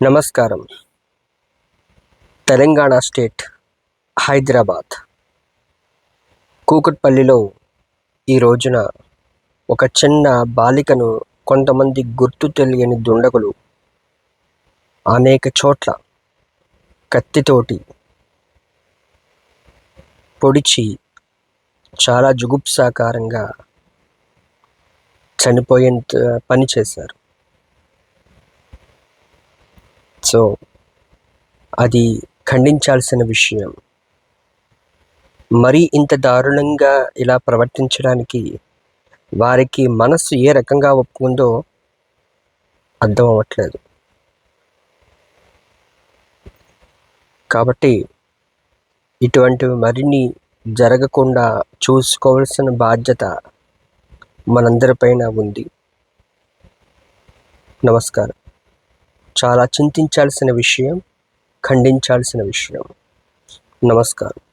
నమస్కారం. తెలంగాణ స్టేట్ హైదరాబాద్. కూకట్పల్లిలో ఈ రోజున ఒక చిన్న బాలికను కొంతమంది గుర్తు తెలియని దుండగులు అనేక చోట్ల కత్తితోటి పొడిచి చాలా జుగుప్సాకారంగా చనిపోయేంత పని చేశారు. సో అది ఖండించాల్సిన విషయం. మరీ ఇంత దారుణంగా ఇలా ప్రవర్తించడానికి వారికి మనస్సు ఏ రకంగా ఒప్పుకుందో అర్థం అవ్వట్లేదు కాబట్టి ఇటువంటివి మరిన్ని జరగకుండా చూసుకోవాల్సిన బాధ్యత మనందరిపైన ఉంది. నమస్కారం. చాలా చింతించాల్సిన విషయం ఖండించాల్సిన విషయం. నమస్కారం.